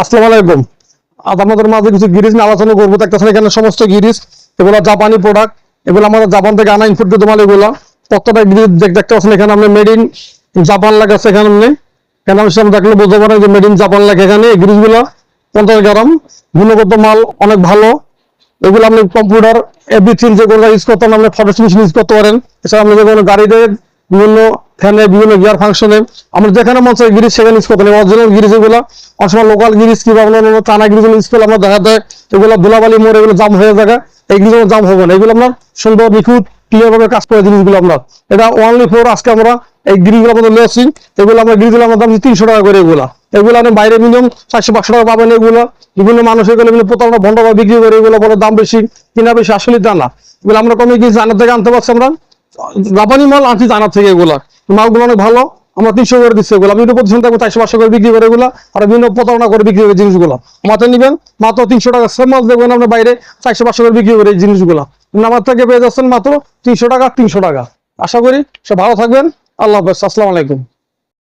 আসসালামু আলাইকুম। আজ আমাদের মাঝে কিছু গিরিজ নিয়ে আলোচনা করব। দেখতেছেন এখানে সমস্ত গিরিজ এগুলো জাপানি প্রোডাক্ট এগুলো আমাদের জাপান থেকে আনা ইনপুট মাল এগুলো। প্রত্যেকটা গিরিজ দেখ দেখতে পাচ্ছেন এখানে আপনি মেড ইন জাপান লেখা আছে এখানে আপনি কেন আমি দেখলে বুঝতে পারেন যে মেড ইন জাপান লেখা এখানে। এই গিরিজগুলো পঞ্চাশ গ্রাম, গুণগত মাল অনেক ভালো। এগুলো আপনি কম্পিউটার এভরিথিং যে কোনো ইউজ করতে আপনি ফটো ইউজ করতে পারেন। এছাড়া আপনি যে কোনো গাড়িতে বিভিন্ন ফ্যানে বিভিন্ন গিয়ার ফাংশনে আমরা যেখানে মন চাই গিরিজ সেখানে ইউজ করতে অরিজিনাল গিরিজ এগুলো অনেক সময় লোকাল গিরিজ কিংবা অন্য টানা গিরিজ ইউজ করলে আমরা দেখা যায় এগুলো ধুলাবালি, মোড় এগুলো জাম হয়ে যায় এই গিরিজের জাম হবে না। এগুলো আপনার সুন্দর, নিখুঁত ক্লিয়ার ভাবে কাজ করে জিনিসগুলো আপনার এটা ওয়ানলি ফোর আজকে আমরা এই গিরিজগুলো আমাদের নিয়ে এগুলো আমরা গিরিজগুলো আমাদের দাম তিনশো টাকা করে এগুলা। এগুলো আপনি বাইরে মিনিমাম চারশো, পাঁচশো টাকা পাবেন এগুলো। বিভিন্ন মানুষ এগুলো বিভিন্ন প্রতারণা, ভণ্ডভাবে বিক্রি করে এগুলো বলে দাম বেশি, কিনা বেশি আসলে তা না। এগুলো আমরা কমে গিয়ে জানার থেকে আনতে পারছি আমরা। জাপানি মাল আনছি জানার থেকে এগুলা। মালগুলো অনেক ভালো, আমরা তিনশো করে দিচ্ছি এগুলো। বিভিন্ন প্রতিষ্ঠান থাকব চারশো, পাঁচশো করে বিক্রি করে এগুলো, আর বিভিন্ন প্রতারণা করে বিক্রি করে জিনিসগুলো। মাত্র নিবেন, মাত্র তিনশো টাকা সেম মাল দেখবেন আমরা বাইরে, চারশো, পাঁচশো করে বিক্রি করে এই জিনিসগুলো আমার থেকে পেয়ে যাচ্ছেন মাত্র তিনশো টাকা তিনশো টাকা। আশা করি সব ভালো থাকবেন। আল্লাহ হাফেজ, আসসালামু আলাইকুম।